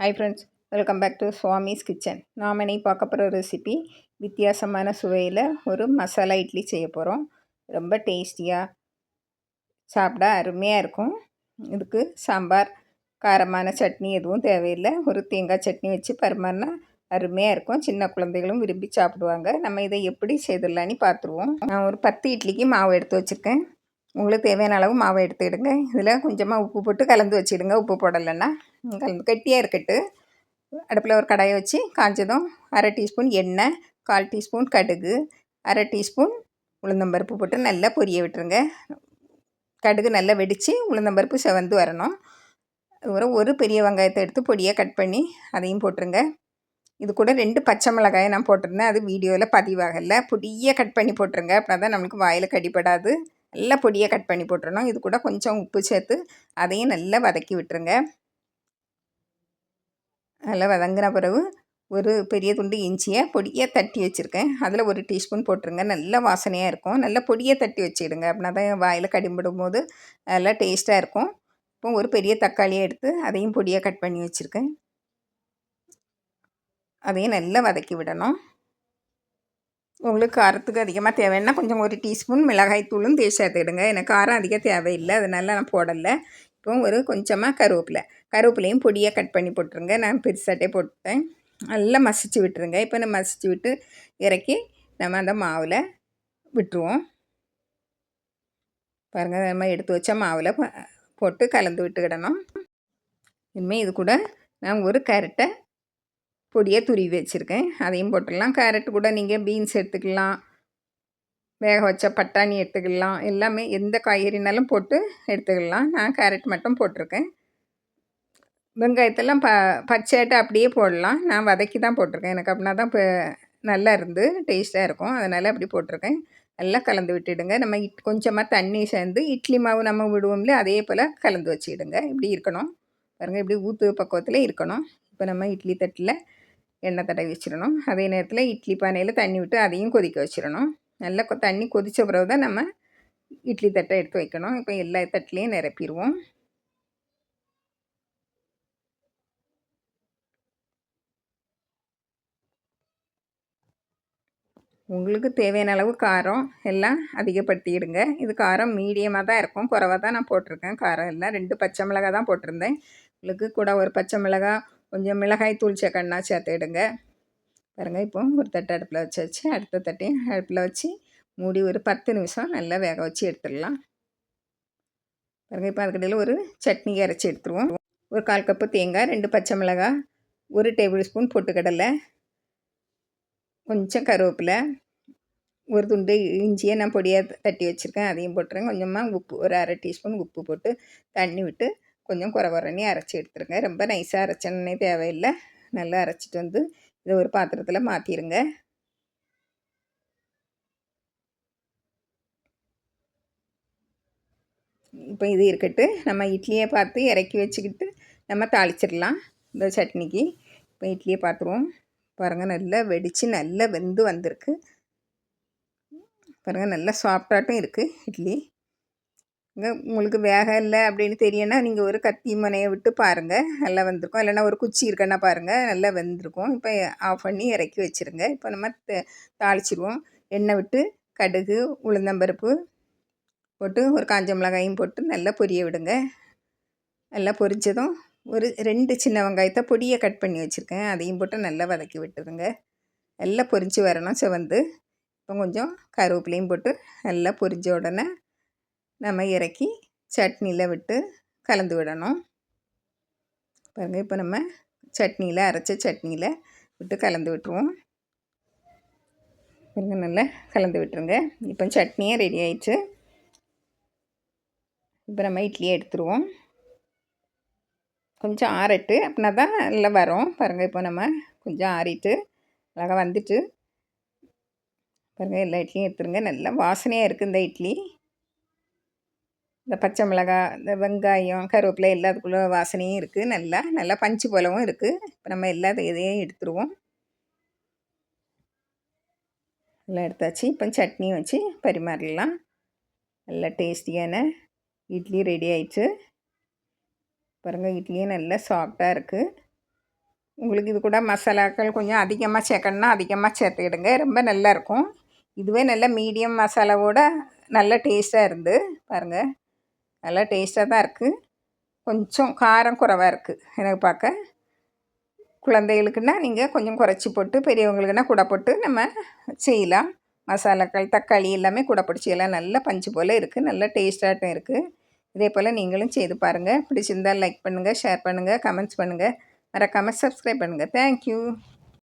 Hi friends welcome back to Swami's kitchen நாம் இன்னைக்கு பார்க்க போகிற ரெசிபி வித்தியாசமான சுவையில் ஒரு மசாலா இட்லி செய்ய போகிறோம் ரொம்ப டேஸ்டியாக சாப்பிட அருமையாக இருக்கும். இதுக்கு சாம்பார் காரமான சட்னி எதுவும் தேவையில்லை. ஒரு தேங்காய் சட்னி வச்சு பரிமாறினா அருமையாக இருக்கும். சின்ன குழந்தைகளும் விரும்பி சாப்பிடுவாங்க. நம்ம இதை எப்படி செய்திடலான்னு பார்த்துருவோம். நான் ஒரு பத்து இட்லிக்கு மாவு எடுத்து வச்சுருக்கேன். உங்களுக்கு தேவையான அளவு மாவை எடுத்துக்கிடுங்க இதில் கொஞ்சமாக உப்பு போட்டு கலந்து வச்சுடுங்க. உப்பு போடலைன்னா கட்டியாக இருக்கட்டு. அடுப்பில் ஒரு கடாயை வச்சு காய்ச்சதும் அரை டீஸ்பூன் எண்ணெய் கால் டீஸ்பூன் கடுகு அரை டீஸ்பூன் உளுந்தம்பருப்பு போட்டு நல்லா பொரிய விட்டுருங்க. கடுகு நல்லா வெடித்து உளுந்தம்பருப்பு செவந்து வரணும். அதுக்கப்புறம் ஒரு பெரிய வெங்காயத்தை எடுத்து பொடியாக கட் பண்ணி அதையும் போட்டுருங்க. இது கூட ரெண்டு பச்சை மிளகாயை நான் போட்டிருந்தேன். அது வீடியோவில் பதிவாகலை. பொடியாக கட் பண்ணி போட்டுருங்க. அப்படின்னா தான் நம்மளுக்கு வாயில் கடிப்படாது நல்லா பொடியாக கட் பண்ணி போட்டுருணும் இது கூட கொஞ்சம் உப்பு சேர்த்து அதையும் நல்லா வதக்கி விட்டுருங்க. நல்லா வதங்கின பிறகு ஒரு பெரிய துண்டு இஞ்சியை பொடியாக தட்டி வச்சுருக்கேன். அதில் ஒரு டீஸ்பூன் போட்டுருங்க. நல்ல வாசனையாக இருக்கும். நல்லா பொடியாக தட்டி வச்சுடுங்க. அப்படின்னா தான் வாயில் கடிம்பிடும் போது நல்லா டேஸ்ட்டாக இருக்கும். இப்போ ஒரு பெரிய தக்காளியை எடுத்து அதையும் பொடியாக கட் பண்ணி வச்சுருக்கேன். அதையும் நல்லா வதக்கி விடணும். உங்களுக்கு காரத்துக்கு அதிகமாக தேவைன்னா கொஞ்சம் ஒரு டீஸ்பூன் மிளகாய் தூளும் தேய் சேர்த்துக்கிடுங்க எனக்கு காரம் அதிகம் தேவையில்லை. அதனால நான் போடலை. இப்போ ஒரு கொஞ்சமாக கருவேப்பிலை. கருவேப்பிலையும் பொடியாக கட் பண்ணி போட்டுருங்க. நான் பெருசாட்டே போட்டேன். நல்லா மசிச்சு விட்டுருங்க. இப்போ நம்ம மசிச்சு விட்டு இறக்கி நம்ம அந்த மாவில் விட்டுருவோம். பாருங்கள் நம்ம எடுத்து வச்ச மாவில் போட்டு கலந்து விட்டுக்கிடணும் இனிமேல் இது கூட நான் ஒரு கேரட்டை பொடியாக துருவி வச்சுருக்கேன். அதையும் போட்டுடலாம். கேரட் கூட நீங்கள் பீன்ஸ் எடுத்துக்கலாம். வேக வச்ச பட்டாணி எடுத்துக்கலாம். எல்லாமே எந்த காய்கறினாலும் போட்டு எடுத்துக்கலாம். நான் கேரட் மட்டும் போட்டிருக்கேன். வெங்காயத்தெல்லாம் ப பச்சையாட்ட அப்படியே போடலாம். நான் வதக்கி தான் போட்டிருக்கேன். எனக்கு அப்படின்னா தான் இப்போ நல்லா இருந்து டேஸ்ட்டாக இருக்கும். அதனால் அப்படி போட்டிருக்கேன். நல்லா கலந்து விட்டுடுங்க. நம்ம இட் கொஞ்சமாக தண்ணி சேர்ந்து இட்லி மாவு நம்ம விடுவோம்ல அதே போல் கலந்து வச்சுடுங்க. இப்படி இருக்கணும். பாருங்கள் இப்படி ஊற்று பக்குவத்தில் இருக்கணும். இப்போ நம்ம இட்லி தட்டில் எண்ணெய் தடவி வச்சிடணும். அதே நேரத்தில் இட்லி பானையில் தண்ணி விட்டு அதையும் கொதிக்க வச்சிடணும். நல்லா தண்ணி கொதித்த பிறகு தான் நம்ம இட்லி தட்டை எடுத்து வைக்கணும். இப்போ எல்லா தட்டிலையும் நிரப்பிடுவோம் உங்களுக்கு தேவையான அளவு காரம் எல்லாம் அதிகப்படுத்திடுங்க. இது காரம் மீடியமாக தான் இருக்கும். குறவாக தான் நான் போட்டிருக்கேன். காரம் எல்லாம் ரெண்டு பச்சை மிளகா தான் போட்டிருந்தேன். உங்களுக்கு கூட ஒரு பச்சை மிளகாய் கொஞ்சம் மிளகாய் தூள் சேர்க்கணுன்னா சேர்த்துடுங்க பாருங்கள் இப்போ ஒரு தட்டு அடுப்பில் வச்சு வச்சு அடுத்த தட்டையும் அடுப்பில் வச்சு மூடி ஒரு பத்து நிமிஷம் நல்லா வேக வச்சு எடுத்துடலாம். பாருங்கள் இப்போ அதுக்கடையில் ஒரு சட்னி அரைச்சி எடுத்துருவோம். ஒரு கால் கப்பு தேங்காய் ரெண்டு பச்சை மிளகாய் ஒரு டேபிள் ஸ்பூன் பொட்டுக்கடலை கொஞ்சம் கருவேப்பிலை ஒரு துண்டு இஞ்சியை நான் பொடியாக தட்டி வச்சுருக்கேன் அதையும் போட்டுருங்க கொஞ்சமாக உப்பு ஒரு அரை டீஸ்பூன் உப்பு போட்டு தண்ணி விட்டு கொஞ்சம் குறை குறைனி அரைச்சி எடுத்துருங்க. ரொம்ப நைஸாக அரைச்சனே தேவையில்லை. நல்லா அரைச்சிட்டு வந்து இதை ஒரு பாத்திரத்தில் மாற்றிடுங்க இப்போ இது இருக்கட்டு. நம்ம இட்லியை பார்த்து இறக்கி வச்சுக்கிட்டு நம்ம தாளிச்சிடலாம் இந்த சட்னிக்கு. இப்போ இட்லியை பார்த்துருவோம். பாருங்கள் நல்லா வெடித்து நல்லா வெந்து வந்திருக்கு. பாருங்கள் நல்லா சாஃப்டாட்டும் இருக்குது இட்லி. உங்களுக்கு வேக இல்லை அப்படின்னு தெரியனா நீங்கள் ஒரு கத்தி முனையை விட்டு பாருங்கள் நல்லா வந்திருக்கும். இல்லைன்னா ஒரு குச்சி இருக்கன்னா பாருங்கள் நல்லா வெந்திருக்கும். இப்போ ஆஃப் பண்ணி இறக்கி வச்சுருங்க. இப்போ நம்ம தாளிச்சிடுவோம் எண்ணெய் விட்டு கடுகு உளுந்தம்பருப்பு போட்டு ஒரு காஞ்ச மிளகாயும் போட்டு நல்லா பொரிய விடுங்க. நல்லா பொரிச்சதும் ஒரு ரெண்டு சின்ன வெங்காயத்தை பொடியை கட் பண்ணி வச்சுருக்கேன். அதையும் போட்டு நல்லா வதக்கி விட்டுருங்க. நல்லா பொரிஞ்சு வரணும். செவந்து. இப்போ கொஞ்சம் கருவேப்பிலையும் போட்டு நல்லா பொரிஞ்ச உடனே நம்ம இறக்கி சட்னியில் விட்டு கலந்து விடணும். பாருங்கள் இப்போ நம்ம சட்னியில் அரைச்ச சட்னியில் விட்டு கலந்து விட்டுருவோம். பாருங்க நல்லா கலந்து விட்டுருங்க. இப்போ சட்னியே ரெடி ஆயிடுச்சு. இப்போ நம்ம இட்லியை எடுத்துருவோம். கொஞ்சம் ஆறட்டு அப்படின்னா தான் நல்லா வரும். பாருங்கள் இப்போ நம்ம கொஞ்சம் ஆறிட்டு அழகாக வந்துட்டு பாருங்கள் எல்லா இட்லியும் எடுத்துருங்க. நல்லா வாசனையாக இருக்குது இந்த இட்லி. இந்த பச்சை மிளகாய் இந்த வெங்காயம் கருவேப்பிலை எல்லாத்துக்குள்ள வாசனையும் இருக்குது நல்லா நல்லா பஞ்சு போலவும் இருக்குது இப்போ நம்ம எல்லா இதையும் எடுத்துருவோம். எல்லாம் எடுத்தாச்சு. இப்போ சட்னியும் வச்சு பரிமாறிடலாம். நல்லா டேஸ்டியான இட்லி ரெடி ஆயிடுச்சு. பாருங்கள் இட்லியும் நல்லா சாஃப்டாக இருக்குது உங்களுக்கு இது கூட மசாலாக்கள் கொஞ்சம் அதிகமாக சேர்க்கணுன்னா அதிகமாக சேர்த்துக்கிடுங்க. ரொம்ப நல்லா இருக்கும். இதுவே நல்ல மீடியம் மசாலாவோட நல்ல டேஸ்ட்டாக இருந்து பாருங்கள் நல்லா டேஸ்ட்டாக தான் இருக்குது கொஞ்சம் காரம் குறைவாக இருக்குது எனக்கு பார்க்க குழந்தைகளுக்குன்னா நீங்கள் கொஞ்சம் குறைச்சி போட்டு பெரியவங்களுக்குன்னா கூட போட்டு நம்ம செய்யலாம். மசாலாக்கள் தக்காளி எல்லாமே கூட போட்டு செய்யலாம். நல்லா பஞ்சு போல் இருக்குது நல்லா டேஸ்ட்டாகட்டும் இருக்குது இதே போல் நீங்களும் செய்து பாருங்கள் பிடிச்சிருந்தால் லைக் பண்ணுங்கள் ஷேர் பண்ணுங்கள் கமெண்ட்ஸ் பண்ணுங்கள் மறக்காமல் சப்ஸ்கிரைப் பண்ணுங்கள் தேங்க்யூ